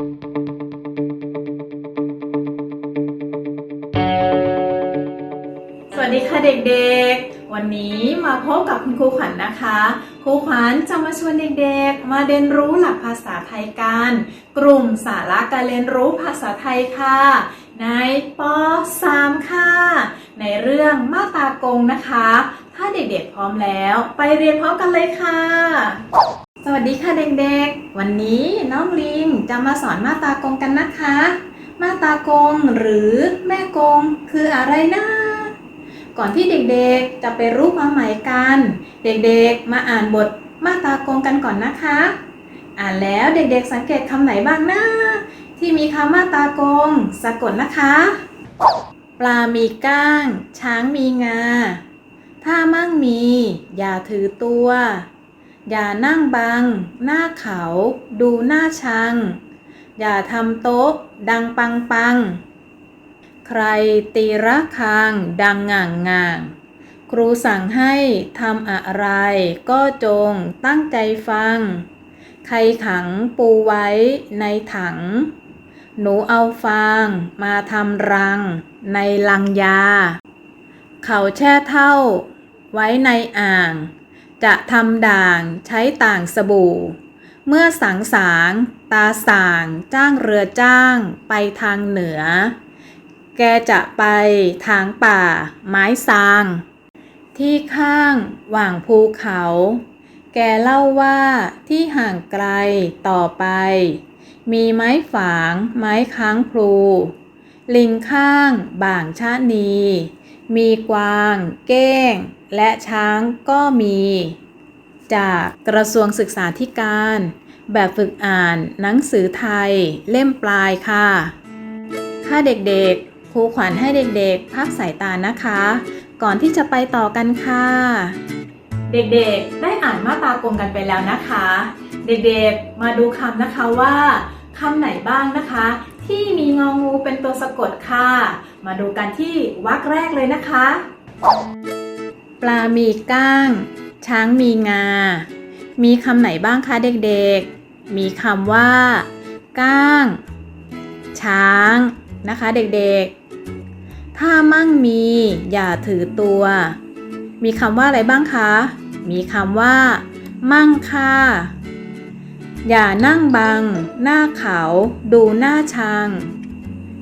สวัสดีค่ะเด็กๆ วันนี้มาพบกับคุณครูขวัญนะคะ ครูขวัญจะมาชวนเด็กๆ มาเรียนรู้หลักภาษาไทยกัน กลุ่มสาระการเรียนรู้ภาษาไทยค่ะในป .3 ค่ะ ในเรื่องมาตากงนะคะ ถ้าเด็กๆพร้อมแล้ว ไปเรียนพร้อมกันเลยค่ะ สวัสดีค่ะเด็กๆ วันนี้น้องลิงจะมาสอนมาตากงกันนะคะ มาตากงหรือแม่กงคืออะไรนะ ก่อนที่เด็กๆจะไปรู้ความหมายกัน เด็กๆมาอ่านบทมาตากงกันก่อนนะคะ อ่านแล้วเด็กๆสังเกตคำไหนบ้างนะ ที่มีคำมาตากง สะกดนะคะ ปลามีก้าง ช้างมีงา ถ้ามั่งมี อย่าถือตัว อย่านั่งบัง หน้าเขา ดูหน้าชัง อย่าทำโต๊ะ ดังปังปัง ใครตีระฆังดังง่างง่างครูสั่งให้ทำอะไร ก็จงตั้งใจฟัง ใครขังปูไว้ในถัง หนูเอาฟางมาทำรัง ในลังยา เขาแช่เท่า ไว้ในอ่าง จะทำด่างใช้ต่างสบู่ เมื่อสังสางตาสางจ้างเรือจ้างไปทางเหนือ แกจะไปทางป่า ไม้ซาง ที่ข้างหว่างภูเขา แกเล่าว่าที่ห่างไกลต่อไป มีไม้ฝางไม้ค้างพลู ลิงข้างบ่างชะนี มีกวาง เก้ง และช้างก็มี จากกระทรวงศึกษาธิการ แบบฝึกอ่านหนังสือไทย เล่มปลายค่ะถ้าเด็กๆ ครูขวัญให้เด็กๆ พักสายตานะคะ ก่อนที่จะไปต่อกันค่ะ เด็กๆ ได้อ่านมาตากงกันไปแล้วนะคะ เด็กๆ มาดูคำนะคะว่าคำไหนบ้างนะคะ ที่มีงองูเป็นตัวสะกดค่ะ มาดูกันที่วรรคแรกเลยนะคะ ปลามีก้าง ช้างมีงา มีคำไหนบ้างคะเด็กๆ มีคำว่า ก้าง ช้างนะคะเด็กๆ ถ้ามั่งมีอย่าถือตัว มีคำว่าอะไรบ้างคะ มีคำว่า มั่งค่า อย่านั่งบัง หน้าเขา ดูหน้าชัง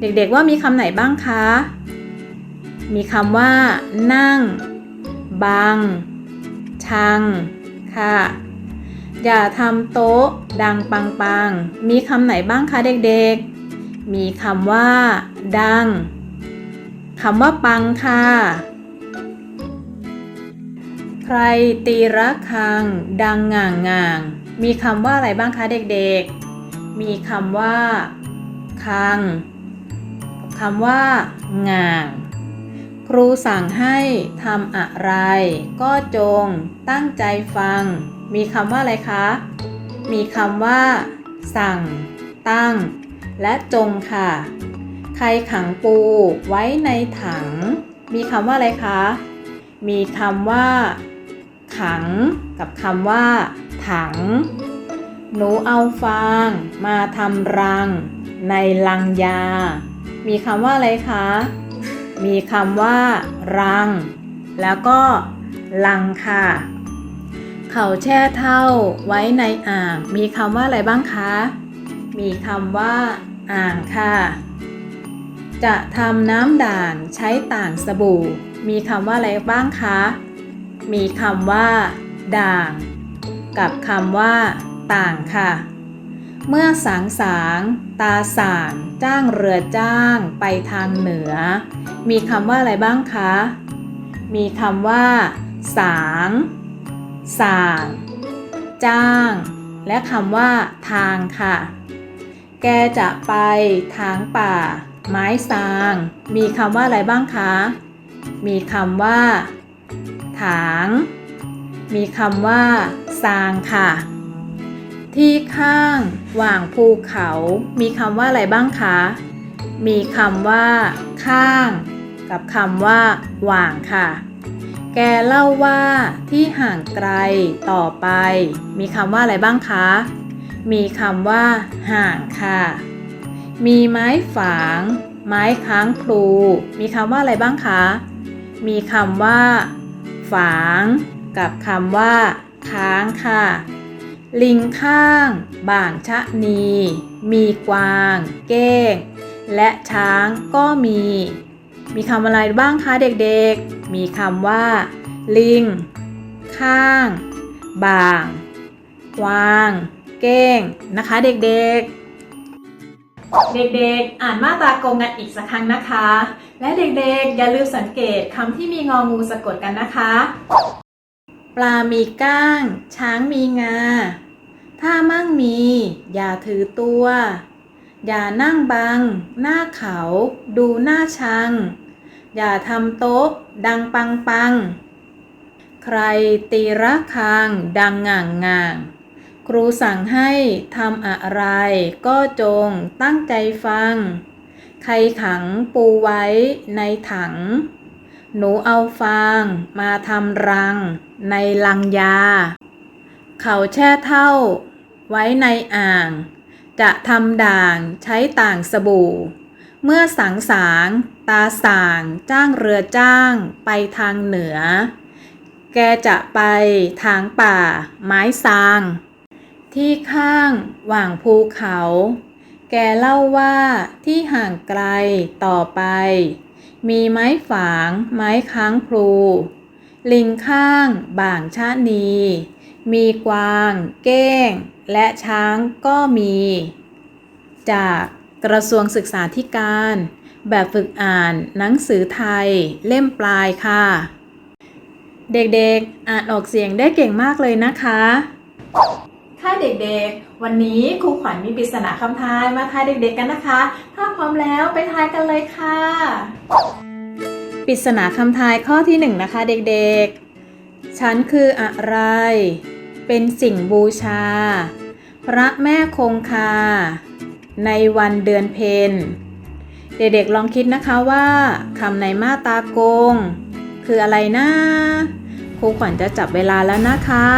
เด็กๆว่ามีคำไหนบ้างคะ มีคำว่า นั่ง บังชัง ค่ะ อย่าทำโต๊ะ ดังปังปัง มีคำไหนบ้างคะเด็กๆ มีคำว่า ดังคำว่าปังค่ะ ใครตีระฆัง ดังง่างง่าง มีคำว่าอะไรบ้างคะเด็กๆ มีคำว่าคังคำว่าง่าง ครูสั่งให้ทำอะไร ก็จงตั้งใจฟัง มีคำว่าอะไรคะ มีคำว่า สั่ง ตั้ง และจงค่ะ ใครขังปูไว้ในถัง มีคำว่าอะไรคะ มีคำว่า ขัง กับคำว่า ถัง หนูเอาฟางมาทำรัง ในลังยา มีคำว่าอะไรคะ มีคำว่า รัง แล้วก็ ลังค่ะ เขาแช่เท่าไว้ในอ่าง มีคำว่าอะไรบ้างคะ มีคำว่า อ่างค่ะ จะทำน้ำด่างใช้ต่างสบู่ มีคำว่าอะไรบ้างคะ มีคำว่า ด่าง กับคำว่า ต่างค่ะ เมื่อสางสางตาสางจ้างเรือจ้างไปทางเหนือ มีคำว่าอะไรบ้างคะ มีคำว่า สางสางจ้าง และคำว่า ทางค่ะ แกจะไปทางป่า ไม้ซาง มีคำว่าอะไรบ้างคะ มีคำว่า ถาง มีคำว่าซางค่ะ ที่ข้างหว่างภูเขา มีคำว่าอะไรบ้างคะ มีคำว่า ข้าง กับคำว่าหว่างค่ะ แกเล่าว่าที่ห่างไกลต่อไป มีคำว่าอะไรบ้างคะ มีคำว่า ห่างค่ะ มีไม้ฝาง ไม้ค้างพลู มีคำว่าอะไรบ้างคะ มีคำว่า ฝาง กับคำว่า ค้างค่ะ ลิงข้าง บ่างชะนี มีกวาง เก้ง และช้างก็มี มีคำอะไรบ้างคะเด็กๆ มีคำว่า ลิง ข้าง บ่าง กวาง เก้ง นะคะเด็กๆเด็กๆ อ่านมาตรากงกันอีกสักครั้งนะคะ และเด็กๆ อย่าลืมสังเกตคำที่มีงองูสะกดกันนะคะ ปลามีก้าง ช้างมีงา ถ้ามั่งมี อย่าถือตัว อย่านั่งบัง หน้าเขา ดูหน้าชัง อย่าทำโต๊ะ ดังปังปัง ใครตีระฆังดังง่างง่างครูสั่งให้ทำอะไร ก็จงตั้งใจฟัง ใครขังปูไว้ในถัง หนูเอาฟางมาทำรัง ในลังยา เขาแช่เท่า ไว้ในอ่าง จะทำด่างใช้ต่างสบู่ เมื่อสังสางตาสางจ้างเรือจ้างไปทางเหนือ แกจะไปทางป่า ไม้ซาง ที่ข้างหว่างภูเขา แกเล่าว่าที่ห่างไกลต่อไป มีไม้ฝาง ไม้ค้างพลู ลิงข้างบ่างชะนี มีกวาง เก้ง และช้างก็มี จากกระทรวงศึกษาธิการ แบบฝึกอ่านหนังสือไทย เล่มปลายค่ะ เด็กๆ อ่านออกเสียงได้เก่งมากเลยนะคะ ค่ะเด็กๆ วันนี้ครูขวัญมีปริศนาคำทายมาทายเด็กๆกันนะคะ ถ้าพร้อมแล้วไปทายกันเลยค่ะ ปริศนาคำทายข้อที่หนึ่งนะคะเด็กๆ ฉันคืออะไร เป็นสิ่งบูชา พระแม่คงคา ในวันเดือนเพ็ญเด็กๆลองคิดนะคะว่าคำในมาตรากง คืออะไรนะครูขวัญจะจับเวลาแล้วนะคะ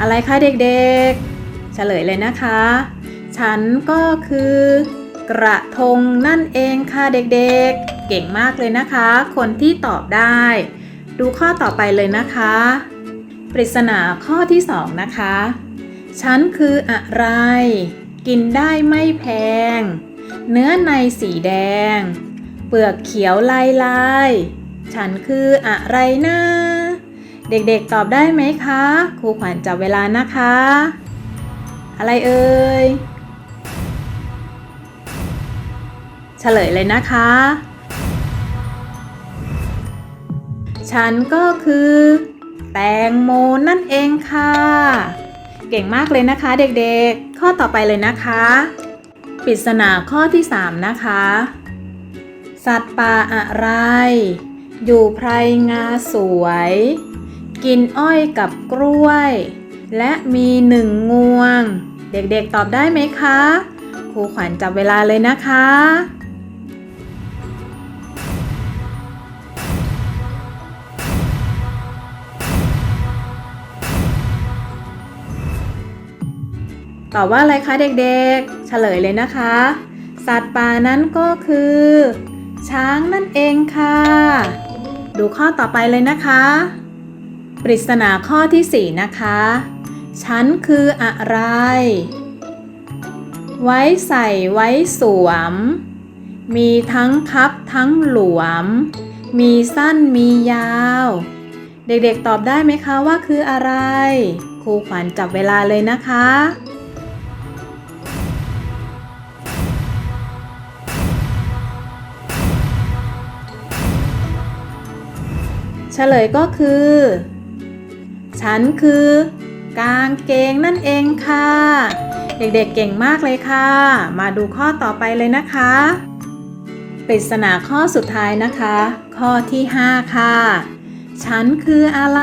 อะไรคะเด็กๆ เฉลยเลยนะคะ ฉันก็คือ กระทงนั่นเองค่ะเด็กๆ เก่งมากเลยนะคะ คนที่ตอบได้ ดูข้อต่อไปเลยนะคะ ปริศนาข้อที่สองนะคะ ฉันคืออะไร กินได้ไม่แพง เนื้อในสีแดง เปลือกเขียวลายลายๆฉันคืออะไรนะเด็กๆตอบได้ไหมคะ ครูขวัญจับเวลานะคะ อะไรเอ่ย ฉลยเลยนะคะ ฉันก็คือ แตงโมนั่นเองค่ะ เก่งมากเลยนะคะเด็กๆ ข้อต่อไปเลยนะคะ ปริศนาข้อที่ 3 นะคะ สัตว์ป่าอะไร อยู่ไพรงาสวย กินอ้อยกับกล้วย และมีหนึ่งงวง เด็กๆตอบได้ไหมคะครูขวัญจับเวลาเลยนะคะ ตอบว่าอะไรคะเด็กๆ เฉลยเลยนะคะ สัตว์ป่านั้นก็คือ ช้างนั่นเองค่ะ ดูข้อต่อไปเลยนะคะ ปริศนาข้อที่ 4 นะคะ ฉันคืออะไร ไว้ใส่ไว้สวม มีทั้งคับทั้งหลวม มีสั้นมียาว เด็กๆตอบได้ไหมคะว่าคืออะไรครูขวัญจับเวลาเลยนะคะ เฉลยก็คือ ฉันคือกางเกงนั่นเองค่ะ เด็กๆเเก่งมากเลยค่ะ มาดูข้อต่อไปเลยนะคะปริศนาข้อสุดท้ายนะคะ ข้อที่ 5 ค่ะ ฉันคืออะไร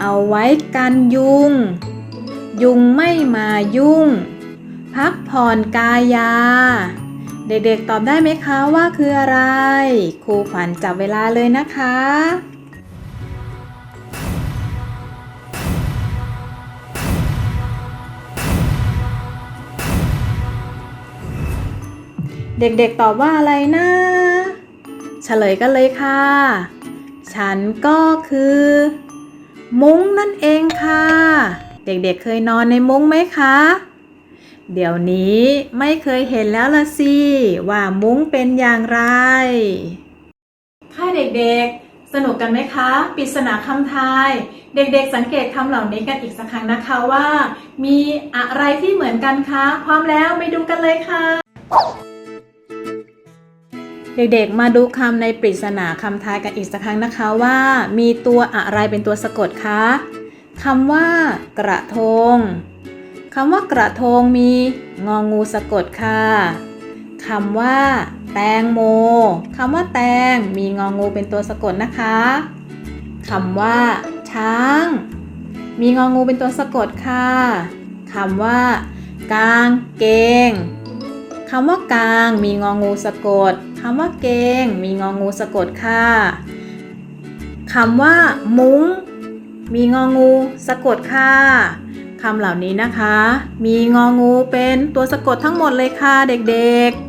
เอาไว้กันยุง ยุงไม่มายุ่ง พักผ่อนกายา เด็กๆตอบได้ไหมคะว่าคืออะไร ครูขวัญจับเวลาเลยนะคะ เด็กๆตอบว่าอะไรนะเฉลยกันเลยค่ะ ฉันก็คือ มุ้งนั่นเองค่ะ เด็กๆเคยนอนในมุ้งไหมคะ เดี๋ยวนี้ไม่เคยเห็นแล้วละสิ ว่ามุ้งเป็นอย่างไร ค่ะเด็กๆ สนุกกันไหมคะปริศนาคำทาย เด็กๆ สังเกตคำเหล่านี้กันอีกสักครั้งนะคะว่า มีอะไรที่เหมือนกันคะ พร้อมแล้วไปดูกันเลยค่ะ เด็กๆ มาดูคำในปริศนาคำทายกันอีกสักครั้งนะคะว่า มีตัวอะไรเป็นตัวสะกดคะคำว่ากระทง คำว่ากระทงมีงองูสะกดค่ะคำว่า แตงโมคำว่าแตงมีงองูเป็นตัวสะกดนะคะคำว่า ช้าง มีงองูเป็นตัวสะกดค่ะคำว่ากางเกงคำว่ากางมีงองูสะกดคำว่าเกงมีงองูสะกดค่ะคำว่า มุ้ง มีงองูสะกดค่ะำเหล่านี้นะคะ มีงองูเป็นตัวสะกดทั้งหมดเลยค่ะเด็กๆ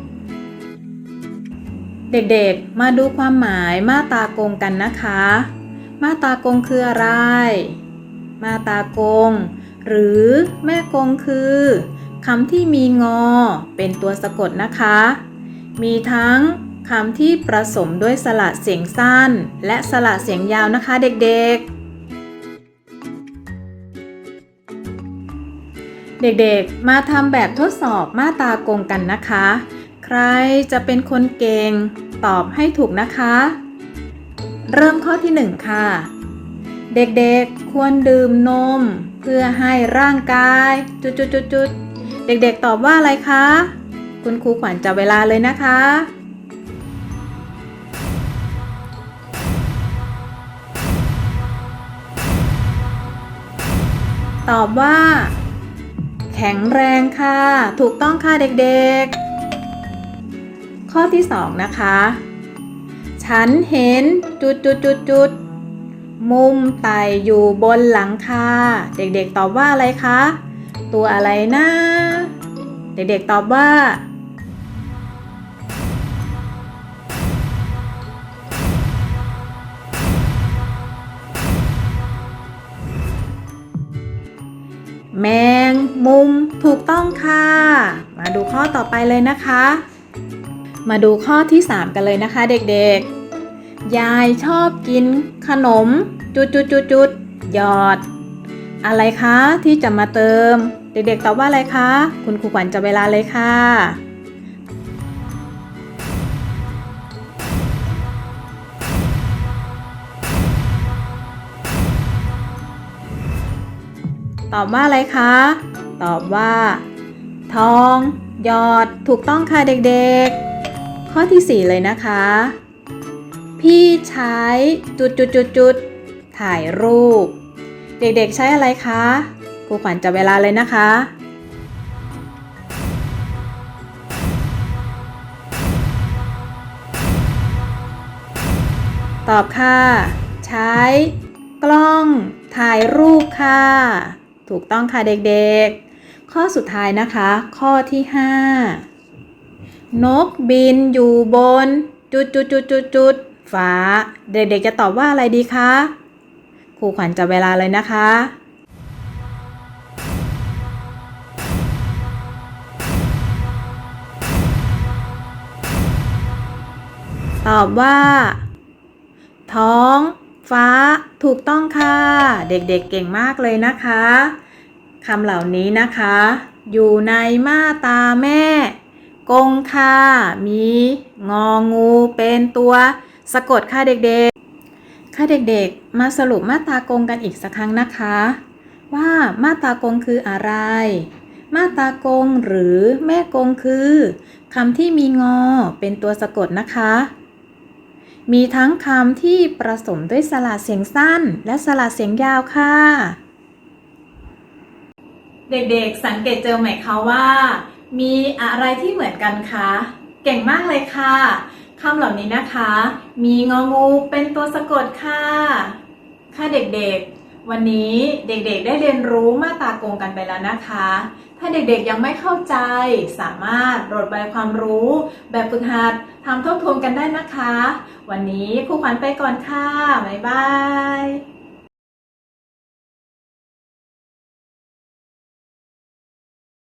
เด็กๆ มาดูความหมายมาตากงกันนะคะ มาตากงคืออะไร มาตากง หรือแม่กงคือคำที่มีงอเป็นตัวสะกดนะคะ มีทั้งคำที่ผสมด้วยสระเสียงสั้น และสระเสียงยาวนะคะเด็กๆ เด็กๆ มาทำแบบทดสอบมาตากงกันนะคะ ใครจะเป็นคนเก่ง ตอบให้ถูกนะคะ เริ่มข้อที่หนึ่งค่ะ เด็กๆ ควรดื่มนม เพื่อให้ร่างกาย จุดๆๆๆเด็กๆ ตอบว่าอะไรคะ คุณครูขวัญจับเวลาเลยนะคะตอบว่า แข็งแรงค่ะ ถูกต้องค่ะเด็กๆ ข้อที่สองนะคะ ฉันเห็นจุดจุดจุดจุดๆมุมไต่อยู่บนหลังคา เด็กๆตอบว่าอะไรคะ ตัวอะไรนะ เด็กๆตอบว่า แมง มุมถูกต้องค่ะ มาดูข้อต่อไปเลยนะคะ มาดูข้อที่ 3 กันเลยนะคะเด็กๆ ยายชอบกินขนม จุดจุดจุดจุดๆหยอด อะไรคะที่จะมาเติม เด็กๆตอบว่าอะไรคะ คุณครูขวัญจะเวลาเลยค่ะตอบว่าอะไรคะ ตอบว่า ทอง หยอด ถูกต้องค่ะเด็กๆ ข้อที่ 4 เลยนะคะ พี่ใช้จุดจุดจุดจุดถ่ายรูป เด็กๆใช้อะไรคะครูขวัญจะเวลาเลยนะคะ ตอบค่ะ ใช้ กล้อง ถ่ายรูปค่ะ ถูกต้องค่ะเด็กๆ ข้อสุดท้ายนะคะ ข้อที่ 5 นกบินอยู่บน จุดจุดจุดจุดจุดๆฟ้า เด็กๆจะตอบว่าอะไรดีคะครูขวัญจะเวลาเลยนะคะตอบว่า ท้อง ฟ้าถูกต้องค่ะ เด็กๆเก่งมากเลยนะคะ คำเหล่านี้นะคะ อยู่ในมาตาแม่ กงค่ะมีงองูเป็นตัวสะกดค่ะเด็กๆ ค่ะเด็กๆ มาสรุปมาตากงกันอีกสักครั้งนะคะ ว่ามาตากงคืออะไร มาตากงหรือแม่กงคือคำที่มีงอเป็นตัวสะกดนะคะ มีทั้งคำที่ประสมด้วยสระเสียงสั้นและสระเสียงยาวค่ะ เด็กๆ สังเกตเจอไหมคะว่า มีอะไรที่เหมือนกันคะ เก่งมากเลยค่ะคำเหล่านี้นะคะ มีงองูเป็นตัวสะกดค่ะค่ะเด็กๆ วันนี้เด็กๆ ได้เรียนรู้มาตากงกันไปแล้วนะคะ ถ้าเด็กๆยังไม่เข้าใจ สามารถโหลดใบความรู้ แบบฝึกหัดทำทบทวนกันได้นะคะ วันนี้ครูขวัญไปก่อนค่ะ บ๊ายบาย